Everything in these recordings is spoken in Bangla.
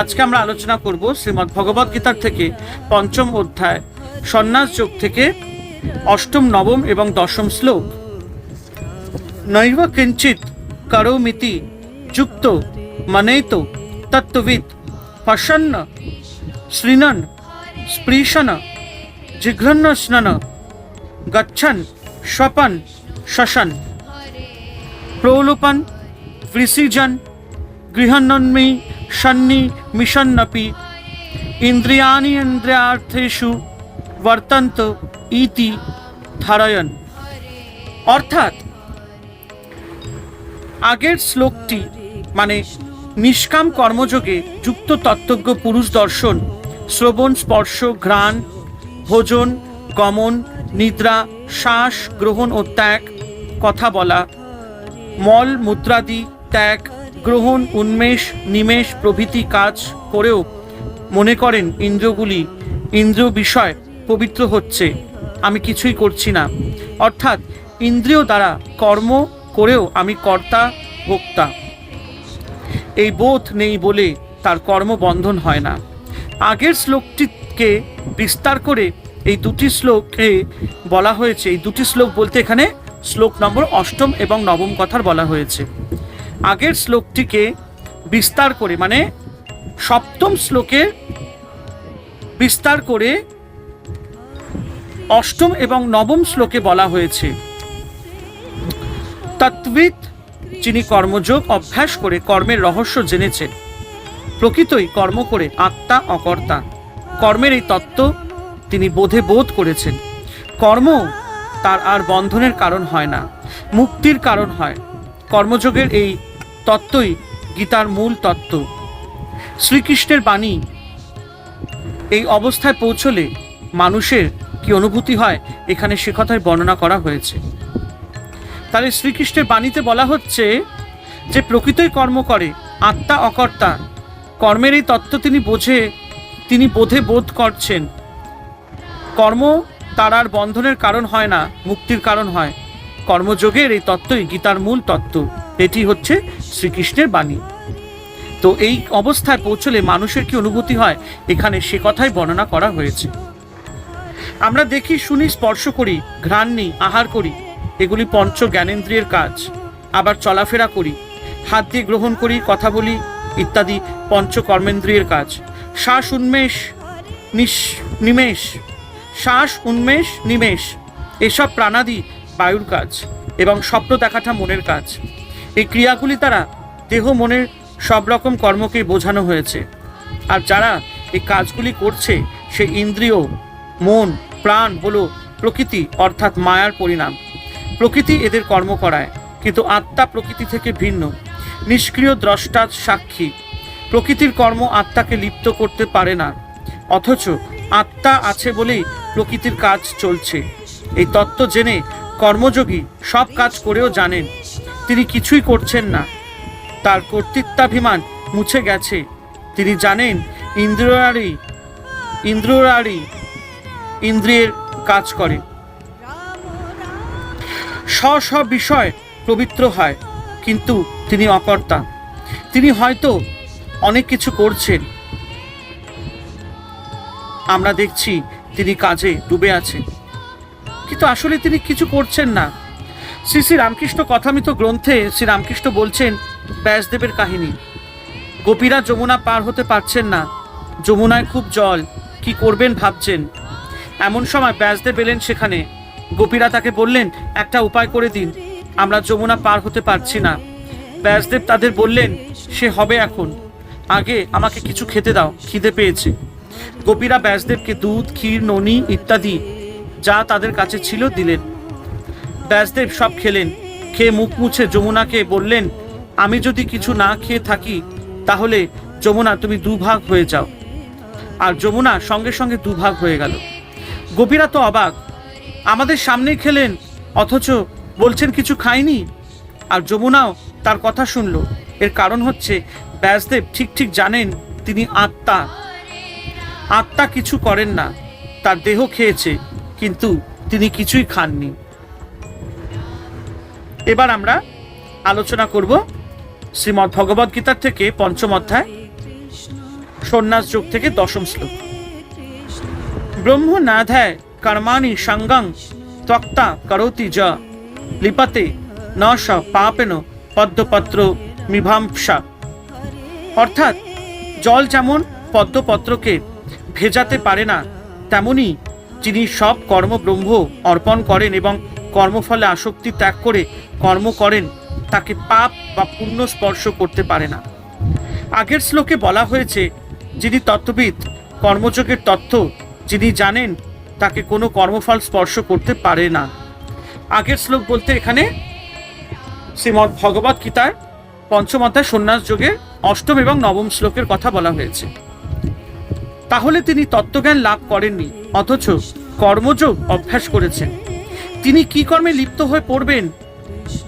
আজকে আমরা আলোচনা করব শ্রীমদ্ ভগবদ গীতার থেকে পঞ্চম অধ্যায়, সন্ন্যাস যোগ থেকে অষ্টম, নবম এবং দশম শ্লোক। নৈব কিঞ্চিত করৌমিতি যুক্ত মনেত তত্ত্ববিদ পশন্ন শ্রীনন স্পৃশন জিঘ্রন্ন স্নন গচ্ছন স্বপন শশন প্রলোপন বৃষিজন গৃহন্নন্মি সন্নি মিশন্নপি ইন্দ্রিয়াণি ইন্দ্রিয়ার্থেষু বর্তন্ত ইতি ধারয়ন অর্থাৎ আগের শ্লোকটি মানে নিষ্কাম কর্মযোগে যুক্ত তত্ত্বজ্ঞ পুরুষ দর্শন, শ্রবণ, স্পর্শ, ঘ্রাণ, ভোজন, গমন, নিদ্রা, শ্বাস, গ্রহণ ও ত্যাগ, কথা বলা, মল, মুদ্রাদি, ত্যাগ গ্রহণ, উন্মেষ, নিমেষ প্রভৃতি কাজ করেও মনে করেন ইন্দ্রগুলি ইন্দ্র বিষয় পবিত্র হচ্ছে। আমি কিছুই করছি না। অর্থাৎ ইন্দ্রিয় দ্বারা কর্ম করেও আমি কর্তা, ভোক্তা। এই বোধ নেই বলে তার কর্ম বন্ধন হয় না। আগের শ্লোকটিকে বিস্তার করে এই দুটি শ্লোকে বলা হয়েছে। এই দুটি শ্লোক বলতে এখানে শ্লোক নম্বর অষ্টম এবং নবম কথার বলা হয়েছে। আগের শ্লোকটিকে বিস্তার করে মানে সপ্তম শ্লোকে বিস্তার করে অষ্টম এবং নবম শ্লোকে বলা হয়েছে। তত্ত্বিত যিনি কর্মযোগ অভ্যাস করে কর্মের রহস্য জেনেছেন প্রকৃতই কর্ম করে আত্মা অকর্তা। কর্মের এই তত্ত্ব তিনি বোধে বোধ করেছেন। কর্ম তার আর বন্ধনের কারণ হয় না, মুক্তির কারণ হয়। কর্মযোগের এই তত্ত্বই গীতার মূল তত্ত্ব। শ্রীকৃষ্ণের বাণী এই অবস্থায় পৌঁছলে মানুষের কি অনুভূতি হয় এখানে সে কথায় বর্ণনা করা হয়েছে। তাহলে শ্রীকৃষ্ণের বাণীতে বলা হচ্ছে যে প্রকৃতই কর্ম করে, আত্মা অকর্তা। কর্মের এই তত্ত্ব তিনি বোঝে, তিনি বোধে বোধ করছেন। কর্ম তার আর বন্ধনের কারণ হয় না, মুক্তির কারণ হয়। কর্মযোগের এই তত্ত্বই গীতার মূল তত্ত্ব। এটি হচ্ছে শ্রীকৃষ্ণের বাণী। তো এই অবস্থায় পৌঁছলে মানুষের কি অনুভূতি হয়? এখানে সে কথাই বর্ণনা করা হয়েছে। আমরা দেখি, শুনি, স্পর্শ করি, ঘ্রাণ নিই, আহার করি। এগুলি পঞ্চ জ্ঞানেন্দ্রিয়ের কাজ। আবার চলাফেরা করি। হাত দিয়ে গ্রহণ করি, কথা বলি, ইত্যাদি পঞ্চ কর্মেন্দ্রিয়ের কাজ। শ্বাস উন্মেষ নিঃ নিমেষ। শ্বাস উন্মেষ, নিমেষ। এসব প্রাণাদি বায়ুর কাজ এবং স্বপ্ন দেখাটা মনের কাজ। এই ক্রিয়াগুলি দ্বারা দেহ মনের সব রকম কর্মকে বোঝানো হয়েছে। আর যারা এই কাজগুলি করছে, সে ইন্দ্রিয়, মন, প্রাণ হলো প্রকৃতি, অর্থাৎ মায়ার পরিণাম। প্রকৃতি এদের কর্ম করায়, কিন্তু আত্মা প্রকৃতি থেকে ভিন্ন। নিষ্ক্রিয় দ্রষ্টা সাক্ষী। প্রকৃতির কর্ম আত্মাকে লিপ্ত করতে পারে না। অথচ আত্মা আছে বলেই প্রকৃতির কাজ চলছে। এই তত্ত্ব জেনে কর্মযোগী সব কাজ করেও জানেন। তিনি কিছুই করছেন না। তার কর্তৃত্বাভিমান মুছে গেছে। তিনি জানেন ইন্দ্রিয়ারি ইন্দ্রিয়ারি ইন্দ্রিয়ের কাজ করে। স্ব বিষয় পবিত্র হয়, কিন্তু তিনি অকর্তা। তিনি হয়তো অনেক কিছু করছেন। আমরা দেখছি তিনি কাজে ডুবে আছেন। কিন্তু আসলে তিনি কিছু করছেন না। শ্রী শ্রী রামকৃষ্ণ কথামিত গ্রন্থে শ্রী রামকৃষ্ণ বলছেন, ব্যাসদেবের কাহিনী। গোপীরা যমুনা পার হতে পারছেন না। যমুনায় খুব জল, কি করবেন ভাবছেন। এমন সময় ব্যাসদেব এলেন সেখানে। গোপীরা তাকে বললেন, একটা উপায় করে দিন, আমরা যমুনা পার হতে পারছি না। ব্যাসদেব তাদের বললেন, সে হবে এখন। আগে আমাকে কিছু খেতে দাও, খিদে পেয়েছে। গোপীরা ব্যাসদেবকে দুধ, ক্ষীর, ননি ইত্যাদি যা তাদের কাছে ছিল দিলেন। ব্যাসদেব সব খেলেন। খেয়ে মুখ মুছে যমুনাকে বললেন, আমি যদি কিছু না খেয়ে থাকি, তাহলে যমুনা তুমি দুভাগ হয়ে যাও। আর যমুনা সঙ্গে সঙ্গে দুভাগ হয়ে গেল। গোপীরা তো অবাক, আমাদের সামনেই খেলেন, অথচ বলছেন কিছু খায়নি আর যমুনাও তার কথা শুনল। এর কারণ হচ্ছে, ব্যাসদেব ঠিক ঠিক জানেন তিনি আত্মা। আত্মা কিছু করেন না, তার দেহ খেয়েছে, কিন্তু তিনি কিছুই খাননি। এবার আমরা আলোচনা করব শ্রীমদ্ ভগবদ গীতার থেকে পঞ্চম অধ্যায়, সন্ন্যাস যুগ থেকে দশম শ্লোক। ব্রহ্ম নাধ্যায় কর্মাণি সঙ্গং ত্বক্তা করতি য লিপতে ন স পাপেন পদ্মপত্র মিভাংসা। অর্থাৎ জল যেমন পদ্মপত্রকে ভেজাতে পারে না, তেমনি যিনি সব কর্ম ব্রহ্ম অর্পণ করেন এবং কর্মফলে আসক্তি ত্যাগ করে কর্ম করেন, তাকে পাপ বা পুণ্য স্পর্শ করতে পারে না। আগের শ্লোকে বলা হয়েছে, যিনি তত্ত্ববিদ, কর্মযোগের তথ্য যিনি জানেন, তাকে কোনো কর্মফল স্পর্শ করতে পারে না। আগের শ্লোক বলতে এখানে শ্রীমৎ ভগবত গীতার পঞ্চম অধ্যায় সন্ন্যাস যোগের অষ্টম এবং নবম শ্লোকের কথা বলা হয়েছে। তাহলে তিনি তত্ত্বজ্ঞান লাভ করেননি, অথচ কর্মযোগ অভ্যাস করেছেন। তিনি কি কর্মে লিপ্ত হয়ে পড়বেন?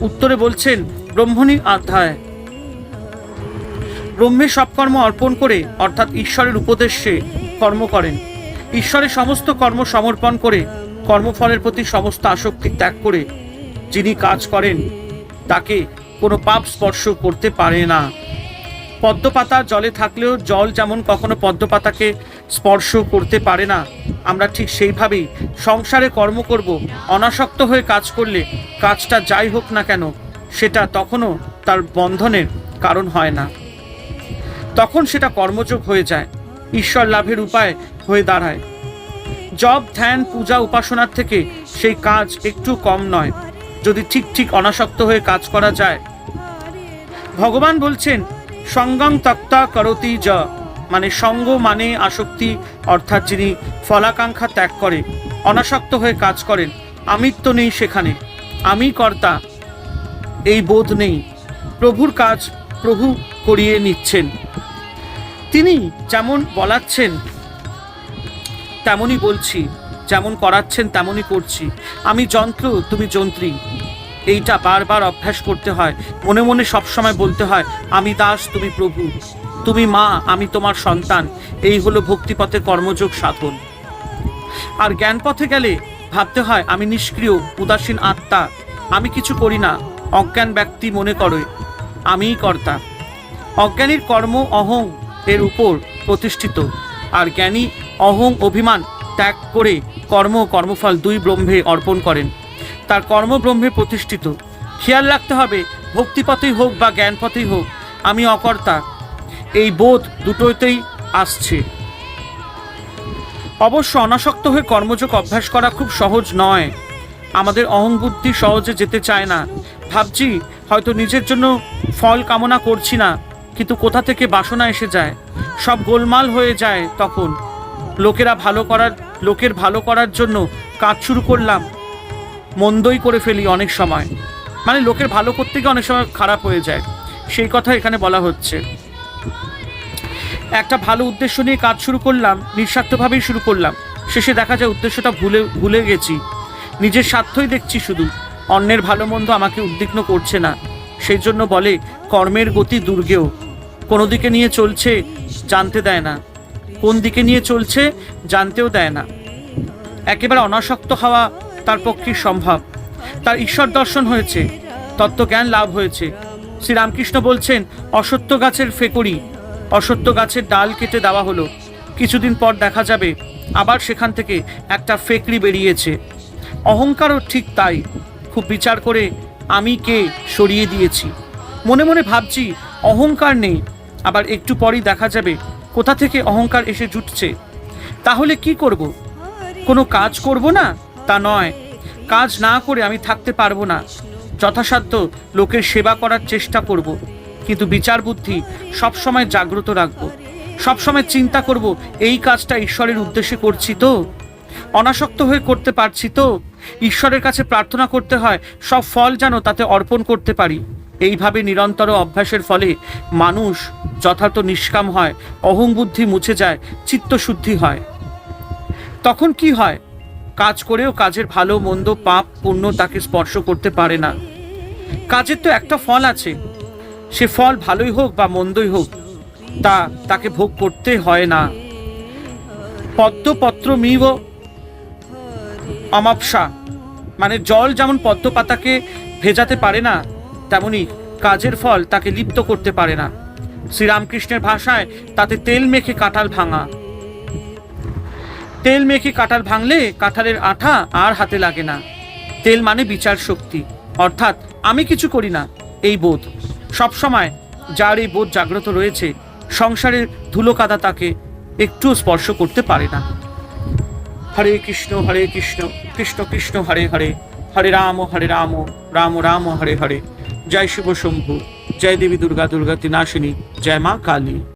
উত্তরে বলছেন ব্রহ্মণী অধ্যায় ব্রহ্মে সব কর্ম অর্পণ করে, অর্থাৎ ঈশ্বরের উপদেশে কর্ম করেন। ঈশ্বরের সমস্ত কর্ম সমর্পণ করে, কর্মফলের প্রতি সমস্ত আসক্তি ত্যাগ করে যিনি কাজ করেন, তাকে কোনো পাপ স্পর্শ করতে পারে না। পদ্মপাতা জলে থাকলেও জল যেমন কখনো পদ্মপাতাকে স্পর্শ করতে পারে না। আমরা ঠিক সেইভাবেই সংসারে কর্ম করব, অনাসক্ত হয়ে কাজ করলে কাজটা যাই হোক না কেন, সেটা তখনও তার বন্ধনের কারণ হয় না। তখন সেটা কর্মযোগ হয়ে যায়, ঈশ্বর লাভের উপায় হয়ে দাঁড়ায়। জব, ধ্যান, পূজা, উপাসনার থেকে সেই কাজ একটু কম নয়। যদি ঠিক ঠিক অনাসক্ত হয়ে কাজ করা যায়। ভগবান বলছেন, সঙ্গং তক্তা করতি য মানে সঙ্গ মানে আসক্তি, অর্থাৎ যিনি ফলাকাঙ্ক্ষা ত্যাগ করে অনাসক্ত হয়ে কাজ করেন, আমিত্ব নেই সেখানে। আমি কর্তা, এই বোধ নেই। প্রভুর কাজ প্রভু করিয়ে নিচ্ছেন। তিনি যেমন বলাচ্ছেন, তেমনই বলছি, যেমন করাচ্ছেন, তেমনই করছি। আমি যন্ত্র, তুমি যন্ত্রী। এইটা বারবার অভ্যাস করতে হয়। মনে মনে সবসময় বলতে হয়, আমি দাস, তুমি প্রভু। তুমি মা, আমি তোমার সন্তান। এই হলো ভক্তিপথে কর্মযোগ সাধন। আর জ্ঞান পথে গেলে ভাবতে হয়, আমি নিষ্ক্রিয়, উদাসীন আত্মা। আমি কিছু করি না, অজ্ঞান ব্যক্তি মনে করে, আমিই কর্তা। অজ্ঞানীর কর্ম অহং এর উপর প্রতিষ্ঠিত। আর জ্ঞানী অহং অভিমান ত্যাগ করে কর্ম কর্মফল দুই ব্রহ্মে অর্পণ করেন। তার কর্ম ব্রহ্মে প্রতিষ্ঠিত। খেয়াল রাখতে হবে, ভক্তিপথেই হোক বা জ্ঞানপথেই হোক, আমি অকর্তা এই বোধ দুটোতেই আসছে। অবশ্য অনাসক্ত হয়ে কর্মযোগ অভ্যাস করা খুব সহজ নয়। আমাদের অহংবুদ্ধি সহজে যেতে চায় না। ভাবছি, হয়তো নিজের জন্য ফল কামনা করছি না, কিন্তু কোথা থেকে বাসনা এসে যায়? সব গোলমাল হয়ে যায় তখন। লোকেরা ভালো করার, লোকের ভালো করার জন্য কাজ শুরু করলাম। মন্দই করে ফেলি অনেক সময়। মানে লোকের ভালো করতে গিয়ে অনেক সময় খারাপ হয়ে যায়। সেই কথা এখানে বলা হচ্ছে। একটা ভালো উদ্দেশ্য নিয়ে কাজ শুরু করলাম, নিঃস্বার্থভাবেই শুরু করলাম। শেষে দেখা যায় উদ্দেশ্যটা ভুলে ভুলে গেছি। নিজের স্বার্থই দেখছি শুধু। অন্যের ভালো মন্দ আমাকে উদ্বিগ্ন করছে না। সেই জন্য বলে, কর্মের গতি দুর্গেও। কোনো দিকে নিয়ে চলছে, জানতে দেয় না। কোন দিকে নিয়ে চলছে, জানতেও দেয় না। একেবারে অনাসক্ত হওয়া তার পক্ষে সম্ভব। তার ঈশ্বর দর্শন হয়েছে, তত্ত্বজ্ঞান লাভ হয়েছে। শ্রীরামকৃষ্ণ বলছেন, অসত্য গাছের ফেকড়ি অসত্য গাছের ডাল কেটে দেওয়া হলো। কিছুদিন পর দেখা যাবে, আবার সেখান থেকে একটা ফেকড়ি বেরিয়েছে। অহংকারও ঠিক তাই। খুব বিচার করে আমি কে সরিয়ে দিয়েছি। মনে মনে ভাবছি, অহংকার নেই। আবার একটু পরই দেখা যাবে, কোথা থেকে অহংকার এসে জুটছে। তাহলে কি করব? কোনো কাজ করব না? তা নয়। কাজ না করে আমি থাকতে পারব না। যথাসাধ্য লোকের সেবা করার চেষ্টা করব। কিন্তু বিচার বুদ্ধি সবসময় জাগ্রত রাখব। সবসময় চিন্তা করব, এই কাজটা ঈশ্বরের উদ্দেশ্যে করছি তো? অনাসক্ত হয়ে করতে পারছি তো? ঈশ্বরের কাছে প্রার্থনা করতে হয়, সব ফল যেন তাতে অর্পণ করতে পারি। এইভাবে নিরন্তর অভ্যাসের ফলে মানুষ যথার্থ নিষ্কাম হয় অহংবুদ্ধি মুছে যায় চিত্তশুদ্ধি হয়। তখন কি হয়? কাজ করেও কাজের ভালো, মন্দ, পাপ, পুণ্য তাকে স্পর্শ করতে পারে না। কাজের তো একটা ফল আছে সে ফল ভালোই হোক বা মন্দই হোক, তা তাকে ভোগ করতে হয় না। পদ্মপত্র মিব অমাপসা মানে জল যেমন পদ্ম পাতাকে ভেজাতে পারে না, তেমনি কাজের ফল তাকে লিপ্ত করতে পারে না। শ্রীরামকৃষ্ণের ভাষায় তাতে তেল মেখে কাঁঠাল ভাঙা। তেল মেখে কাঁঠাল ভাঙলে কাঁঠালের আঠা আর হাতে লাগে না। তেল মানে বিচার শক্তি, অর্থাৎ আমি কিছু করি না, এই বোধ। সবসময় যার এই বোধ জাগ্রত রয়েছে, সংসারের ধুলো কাদা তাকে একটু স্পর্শ করতে পারে না। হরে কৃষ্ণ হরে কৃষ্ণ কৃষ্ণ কৃষ্ণ, হরে হরে হরে রাম হরে রাম রাম রাম, হরে হরে। জয় শিব শম্ভু, জয় দেবী দুর্গা দুর্গা তিনাশিনী জয় মা কালী।